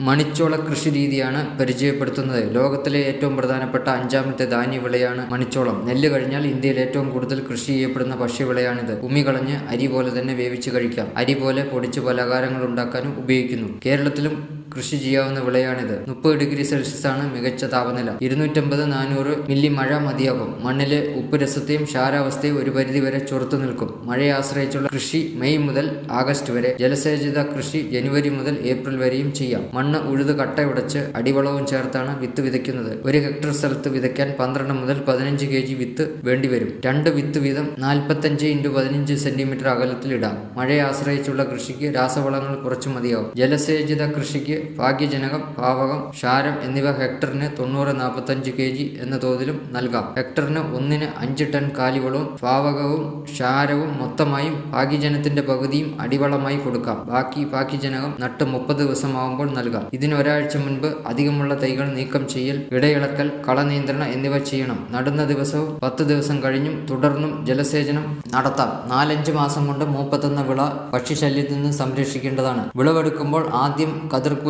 മണിച്ചോള കൃഷി രീതിയാണ് പരിചയപ്പെടുത്തുന്നത്. ലോകത്തിലെ ഏറ്റവും പ്രധാനപ്പെട്ട അഞ്ചാമത്തെ ധാന്യവിളയാണ് മണിച്ചോളം. നെല്ല് കഴിഞ്ഞാൽ ഇന്ത്യയിൽ ഏറ്റവും കൂടുതൽ കൃഷി ചെയ്യപ്പെടുന്ന ഭക്ഷ്യവിളയാണിത് ഉമി കളഞ്ഞ് അരി പോലെ തന്നെ വേവിച്ച് കഴിക്കാം. അരി പോലെ പൊടിച്ച് പലഹാരങ്ങൾ ഉണ്ടാക്കാനും ഉപയോഗിക്കുന്നു. കേരളത്തിലും കൃഷി ചെയ്യാവുന്ന വിളയാണിത്. മുപ്പത് ഡിഗ്രി സെൽഷ്യസ് ആണ് മികച്ച താപനില. ഇരുന്നൂറ്റമ്പത് നാനൂറ് മില്ലി മഴ മതിയാകും. മണ്ണിലെ ഉപ്പ് രസത്തെയും ക്ഷാരാവസ്ഥയും ഒരു പരിധി വരെ ചെറുത്തു നിൽക്കും. മഴയെ ആശ്രയിച്ചുള്ള കൃഷി മെയ് മുതൽ ആഗസ്റ്റ് വരെ ജലസേചിത കൃഷി ജനുവരി മുതൽ ഏപ്രിൽ വരെയും ചെയ്യാം. മണ്ണ് ഉഴുത് കട്ടയുടച്ച് അടിവളവും ചേർത്താണ് വിത്ത് വിതയ്ക്കുന്നത്. ഒരു ഹെക്ടർ സ്ഥലത്ത് വിതയ്ക്കാൻ പന്ത്രണ്ട് മുതൽ പതിനഞ്ച് കെ ജി വിത്ത് വേണ്ടിവരും. രണ്ട് വിത്ത് വീതം നാൽപ്പത്തഞ്ച് ഇന്റു പതിനഞ്ച് സെന്റിമീറ്റർ അകലത്തിലിടാം. മഴയെ ആശ്രയിച്ചുള്ള കൃഷിക്ക് രാസവളങ്ങൾ കുറച്ചു മതിയാവും ജലസേചിത കൃഷിക്ക് ഭാഗ്യജനകം പാവകം ക്ഷാരം എന്നിവ ഹെക്ടറിന് തൊണ്ണൂറ് നാൽപ്പത്തഞ്ച് കെ ജി എന്ന തോതിലും നൽകാം. ഹെക്ടറിന് ഒന്നിന് അഞ്ച് ടൺ കാലിവളവും പാവകവും ക്ഷാരവും മൊത്തമായും ഭാഗ്യജനത്തിന്റെ പകുതിയും അടിവളമായി കൊടുക്കാം. ബാക്കി ഭാഗ്യജനകം നട്ട് മുപ്പത് ദിവസമാകുമ്പോൾ നൽകാം. ഇതിനൊരാഴ്ച മുൻപ് അധികമുള്ള തൈകൾ നീക്കം ചെയ്യൽ ഇടയിളക്കൽ കളനിയന്ത്രണം എന്നിവ ചെയ്യണം. നടുന്ന ദിവസവും പത്ത് ദിവസം കഴിഞ്ഞും തുടർന്നും ജലസേചനം നടത്താം. നാലഞ്ച് മാസം കൊണ്ട് മൂപ്പത്തെന്ന വിള പക്ഷിശല്യത്തിൽ നിന്ന് സംരക്ഷിക്കേണ്ടതാണ്. വിളവെടുക്കുമ്പോൾ ആദ്യം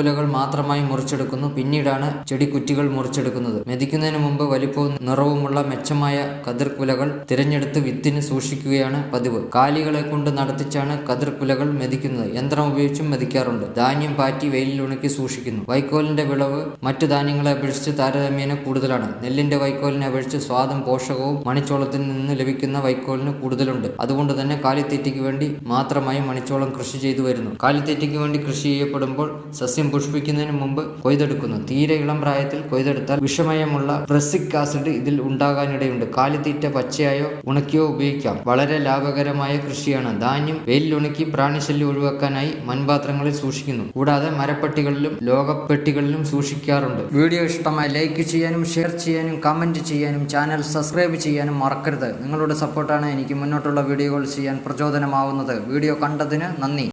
കതിർക്കുലകൾ മാത്രമായി മുറിച്ചെടുക്കുന്നു. പിന്നീടാണ് ചെടിക്കുറ്റികൾ മുറിച്ചെടുക്കുന്നത്. മെതിക്കുന്നതിന് മുമ്പ് വലിപ്പവും നിറവുമുള്ള മെച്ചമായ കതിർക്കുലകൾ തിരഞ്ഞെടുത്ത് വിത്തിന് സൂക്ഷിക്കുകയാണ് പതിവ്. കാലികളെ കൊണ്ട് നടത്തിച്ചാണ് കതിർക്കുലകൾ മെതിക്കുന്നത്. യന്ത്രം ഉപയോഗിച്ചും മെതിക്കാറുണ്ട്. ധാന്യം പാറ്റി വെയിലിൽ ഉണക്കി സൂക്ഷിക്കുന്നു. വൈക്കോലിന്റെ വിളവ് മറ്റു ധാന്യങ്ങളെ അപേക്ഷിച്ച് താരതമ്യേന കൂടുതലാണ്. നെല്ലിന്റെ വൈക്കോലിനെ അപേക്ഷിച്ച് സ്വാദും പോഷകവും മണിച്ചോളത്തിൽ നിന്ന് ലഭിക്കുന്ന വൈക്കോലിന് കൂടുതലുണ്ട്. അതുകൊണ്ട് തന്നെ കാലിത്തീറ്റയ്ക്ക് വേണ്ടി മാത്രമായി മണിച്ചോളം കൃഷി ചെയ്തു വരുന്നു. കാലിത്തീറ്റയ്ക്ക് വേണ്ടി കൃഷി ചെയ്യപ്പെടുമ്പോൾ സസ്യം പുഷ്പിക്കുന്നതിന് മുമ്പ് കൊയ്തെടുക്കുന്നു. തീരെ ഇളം പ്രായത്തിൽ കൊയ്തെടുത്താൽ വിഷമയമുള്ള പ്രസിക് ആസിഡ് ഇതിൽ ഉണ്ടാകാനിടയുണ്ട്. കാലിത്തീറ്റ പച്ചയായോ ഉണക്കിയോ ഉപയോഗിക്കാം. വളരെ ലാഭകരമായ കൃഷിയാണ്. ധാന്യം വെയിലുണക്കി പ്രാണിശല്യം ഒഴിവാക്കാനായി മൺപാത്രങ്ങളിൽ സൂക്ഷിക്കുന്നു. കൂടാതെ മരപ്പെട്ടികളിലും ലോകപ്പെട്ടികളിലും സൂക്ഷിക്കാറുണ്ട്. വീഡിയോ ഇഷ്ടമായി ലൈക്ക് ചെയ്യാനും ഷെയർ ചെയ്യാനും കമന്റ് ചെയ്യാനും ചാനൽ സബ്സ്ക്രൈബ് ചെയ്യാനും മറക്കരുത്. നിങ്ങളുടെ സപ്പോർട്ടാണ് എനിക്ക് മുന്നോട്ടുള്ള വീഡിയോകൾ ചെയ്യാൻ പ്രചോദനമാവുന്നത്. വീഡിയോ കണ്ടതിന് നന്ദി.